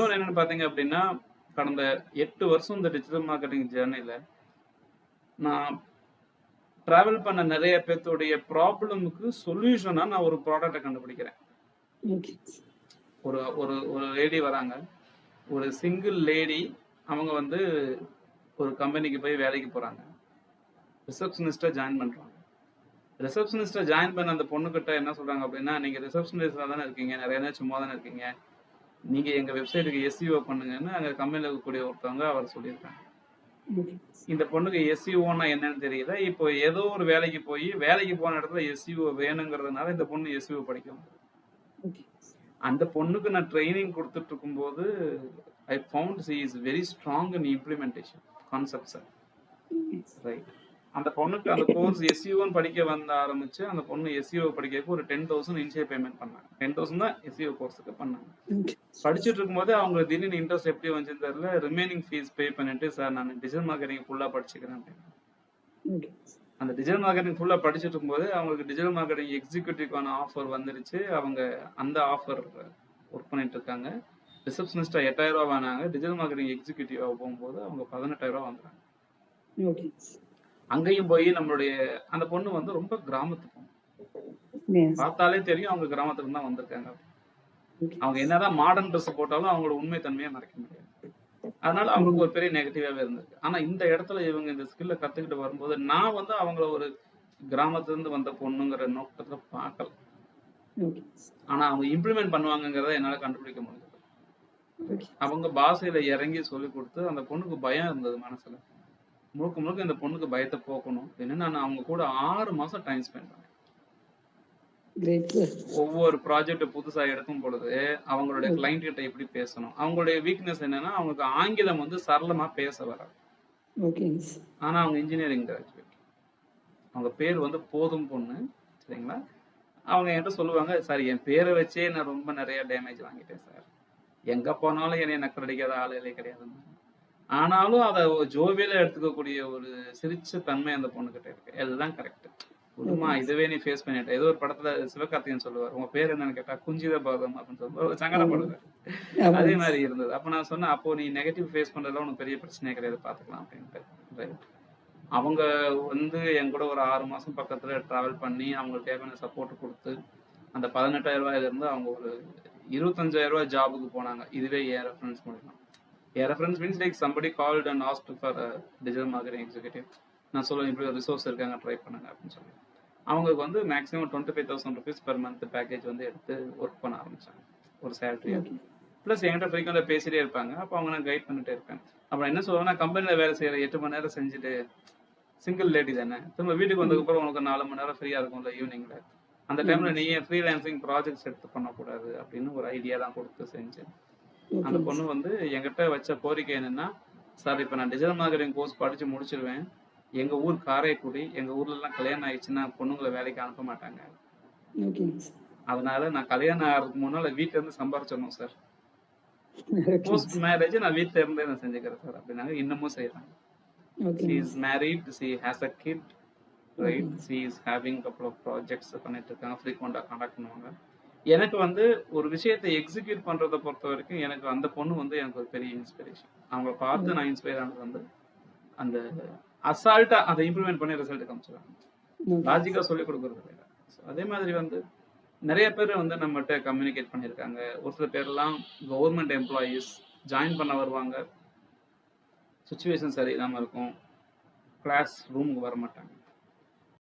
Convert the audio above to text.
இன்னொன்னு என்னன்னு பாத்தீங்க அப்படின்னா கடந்த எட்டு வருஷம் இந்த டிஜிட்டல் மார்க்கெட்டிங் ஜேர்னில நான் டிராவல் பண்ண நிறைய பேர்த்துடைய ப்ராப்ளமுக்கு சொல்யூஷனா நான் ஒரு ப்ராடக்ட்டை கண்டுபிடிக்கிறேன். ஒரு ஒரு ஒரு லேடி வராங்க. ஒரு சிங்கிள் லேடி அவங்க வந்து ஒரு கம்பெனிக்கு போய் வேலைக்கு போறாங்க. ரிசப்ஷனிஸ்டா ஜாயின் பண்றாங்க. ரிசப்ஷனிஸ்டா ஜாயின் பண்ண அந்த பொண்ணுகிட்ட என்ன சொல்றாங்க அப்படின்னா நீங்க ரிசப்ஷனிஸ்டா தானே இருக்கீங்க நிறைய நேரம் சும்மா தானே இருக்கீங்க. நீங்க எங்க வெப்சைட்டுக்கு எஸ்இஓ பண்ணுங்கன்னு அங்க கம்பெனியில் இருக்கக்கூடிய ஒருத்தவங்க அவர் சொல்லியிருக்காங்க. இந்த பொண்ணுக்கு எஸ்இஓன்னா என்னன்னு தெரியல. இப்போ ஏதோ ஒரு வேலைக்கு போய் வேலைக்கு போன இடத்துல எஸ்இஓ வேணுங்கிறதுனால இந்த பொண்ணு எஸ்இஓ படிக்கும். அந்த பொண்ணுக்கு நான் ட்ரைனிங் கொடுத்துட்டு இருக்கும்போது I found she is very strong in implementation concepts right அந்த பொண்ணுக்கு அந்த கோர்ஸ் எஸ்இஓன்னு படிக்க வந்த ஆரம்பிச்சு அந்த பொண்ணு எஸ்இஓ படிக்கிறதுக்கு ஒரு டென் தௌசண்ட் இனிஷியல் பேமெண்ட் பண்ணாங்க. டென் தௌசண்ட் தான் எஸ்இஓ கோர்ஸுக்கு பண்ணாங்க. படிச்சுட்டு இருக்கும்போது அவங்க திடீர்னு இன்ட்ரெஸ்ட் எப்படி வந்துச்சுன்னு தெரியல. ரிமைனிங் ஃபீஸ் பே பண்ணிட்டு சார் நான் டிஜிட்டல் மார்க்கெட்டிங் ஃபுல்லாக படிச்சுக்கிறேன் அந்த டிஜிட்டல் மார்க்கெட்டிங் ஃபுல்லாக படிச்சுட்டு இருக்கும்போது அவங்களுக்கு டிஜிட்டல் மார்க்கெட்டிங் எக்ஸிக்யூட்டிவ்க்கான ஆஃபர் வந்துருச்சு. அவங்க அந்த ஆஃபர் ஒர்க் பண்ணிட்டு இருக்காங்க. ரிசப்ஷனிஸ்டா எட்டாயிரம் ரூபா வாங்கினாங்க. டிஜிட்டல் மார்க்கெட்டிங் எக்ஸிக்யூட்டிவாக போகும்போது அவங்க பதினெட்டாயிரம் ரூபா வாங்குறாங்க. ஓகே அங்கேயும் போய் நம்மளுடைய அந்த பொண்ணு வந்து ரொம்ப கிராமத்து பொண்ணு பார்த்தாலே தெரியும் அவங்க கிராமத்துல தான் வந்திருக்காங்க. அவங்க என்னதான் மாடர்ன் ட்ரெஸ் போட்டாலும் அவங்களோட உண்மை தன்மையை மறைக்க முடியாது. அதனால அவங்களுக்கு ஒரு பெரிய நெகட்டிவாவே இருந்திருக்கு. ஆனா இந்த இடத்துல இவங்க இந்த ஸ்கில்ல கத்துக்கிட்டு வரும்போது நான் வந்து அவங்கள ஒரு கிராமத்துல இருந்து வந்த பொண்ணுங்கிற நோக்கத்துல பார்க்கல. ஆனா அவங்க இம்ப்ளிமெண்ட் பண்ணுவாங்கங்கிறத என்னால கண்டுபிடிக்க ஓகே அவங்க பாஷையில இறங்கி சொல்லி கொடுத்து அந்த பொண்ணுக்கு பயம் இருந்தது மனசுல. முழுக்க முழுக்க இந்த பொண்ணுக்கு பயத்தை போக்கணும். அப்படின்னு நான் அவங்க கூட ஆறு மாசம் டைம் ஸ்பெண்ட் பண்ணேன். ஒவ்வொரு ப்ராஜெக்ட் புதுசா எடுக்கும் பொழுது அவங்களுடைய கிளைண்ட் கிட்ட எப்படி பேசணும்? அவங்களுடைய வீக்னஸ் என்னன்னா அவங்களுக்கு ஆங்கிலம் வந்து சரளமா பேச வராது. ஓகே ஆனா அவங்க இன்ஜினியரிங் கிராஜுவேட் அவங்க பேர் வந்து போதும் பொண்ணு சரிங்களா? அவங்க என்கிட்ட சொல்லுவாங்க சார் என் பேரை வச்சே நான் ரொம்ப நிறைய டேமேஜ் வாங்கிட்டேன் சார். எங்க போனாலும் என்னை நக்கல் அடிக்காத ஆளுகளே கிடையாது ஆனாலும் அதை ஜோவியில எடுத்துக்கக்கூடிய ஒரு சிரிச்ச தன்மை அந்த பொண்ணுகிட்ட இருக்கு. எல்லாம் கரெக்ட் குடுமா இதுவே நீ ஃபேஸ் பண்ணிட்ட. ஏதோ ஒரு படத்துல சிவகார்த்திகேயன் சொல்லுவார் உங்க பேர் என்னன்னு கேட்டா குஞ்சித பாதம் அப்படின்னு சொல்லுவார். சங்கடப்படுவார். அதே மாதிரி இருந்தது. அப்ப நான் சொன்னேன் அப்போ நீ நெகட்டிவ் ஃபேஸ் பண்றதுல உனக்கு பெரிய பிரச்சனையே கிடையாது பாத்துக்கலாம் அப்படின்ட்டு. ரைட் அவங்க வந்து என் கூட ஒரு ஆறு மாசம் பக்கத்துல டிராவல் பண்ணி அவங்களுக்கு தேவையான சப்போர்ட் கொடுத்து அந்த பதினெட்டாயிரம் ரூபாயில இருந்து அவங்க ஒரு இருபத்தஞ்சாயிரம் ரூபாய் ஜாபுக்கு போனாங்க. இதுவே என் ரெஃபரன்ஸ் மூலியமா. என் reference means like somebody called and asked for digital marketing executive நான் சொல்லுவேன் இப்படி ஒரு ரிசோர்ஸ் இருக்காங்க ட்ரை பண்ணுங்க அப்படின்னு சொல்லி. அவங்களுக்கு வந்து maximum twenty five thousand rupees per month package வந்து எடுத்து ஒர்க் பண்ண ஆரம்பிச்சாங்க ஒரு சேலரி ப்ளஸ் என்கிட்ட ஃப்ரீக்வெண்ட்டாக பேசிட்டே இருப்பாங்க அப்போ அவங்க நான் கைட் பண்ணிட்டே இருப்பேன். அப்புறம் என்ன சொல்லுவேன்னா கம்பெனியில் வேலை செய்கிற எட்டு மணி நேரம் செஞ்சுட்டு சிங்கிள் லேடி தானே திரும்ப வீட்டுக்கு வந்ததுக்கப்புறம் உனக்கு நாலு மணி நேரம் ஃப்ரீயாக இருக்கும்ல ஈவினிங்ல அந்த டைம்ல நீ ஃப்ரீலான்சிங் ப்ராஜெக்ட்ஸ் எடுத்து பண்ணக்கூடாது அப்படின்னு ஒரு ஐடியா தான் கொடுத்து செஞ்சேன். அந்த பொண்ணு வந்து என்கிட்ட வச்ச கோரிக்கை என்னன்னா சார் இப்போ நான் டிஜிட்டல் மார்க்கெட்டிங் கோர்ஸ் படிச்சு முடிச்சிருவேன். எங்க ஊர் காரைக்குடி எங்க ஊர்ல எல்லாம் கல்யாணம் ஆயிடுச்சுன்னா பொண்ணுங்களை வேலைக்கு அனுப்ப மாட்டாங்க. அதனால நான் கல்யாணம் ஆகிறதுக்கு முன்னால வீட்ல இருந்து சம்பாரிச்சிடணும் சார். போஸ்ட் மேரேஜ் நான் வீட்ல இருந்தே நான் செஞ்சுக்கிறேன் சார். அப்படின்னாங்க. இன்னமும் செய்யறாங்க is married she has a kid right? she is having couple of projects பண்ணிட்டு இருக்காங்க. ஃப்ரீக்வெண்டா காண்டாக்ட் பண்ணுவாங்க. எனக்கு வந்து ஒரு விஷயத்தை எக்ஸிக்யூட் பண்றதை பொறுத்த வரைக்கும் எனக்கு அந்த பொண்ணு வந்து எனக்கு ஒரு பெரிய இன்ஸ்பிரேஷன் அவங்கள பார்த்து நான் இன்ஸ்பயர் ஆனது வந்து அந்த அசால்ட்டா அதை இம்ப்ளிமெண்ட் பண்ணி ரிசல்ட் காமிச்சிருக்காங்க லாஜிக்கா சொல்லி கொடுக்கறது இல்லை. அதே மாதிரி வந்து நிறைய பேர் வந்து நம்மகிட்ட கம்யூனிகேட் பண்ணியிருக்காங்க. ஒரு சில பேர்லாம் கவர்மெண்ட் எம்ப்ளாயீஸ் ஜாயின் பண்ண வருவாங்க. சுச்சுவேஷன் சரியில்லாம இருக்கும். கிளாஸ் ரூமுக்கு வர மாட்டாங்க